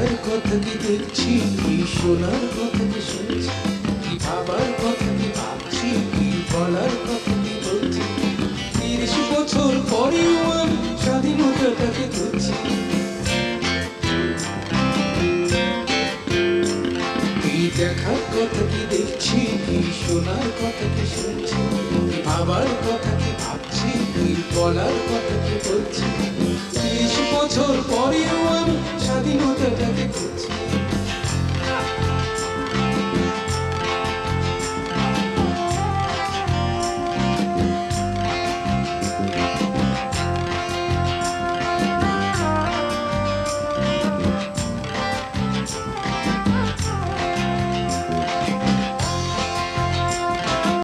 কথা কি দেখছি? কি শোনার কথা কি শুনছি? কি ভাবার কথা কি ভাবছি? কি বলার কথা কি বলছি? তিরিশ বছর পরেও আমি স্বাধীনতাটাকে ধরছি দেখার কথা কি দেখছি? কি শোনার কথা কি শুনছি? ভাবার কথা কি ভাবছি? কি বলার কথা কি বলছি? তিরিশ বছর পর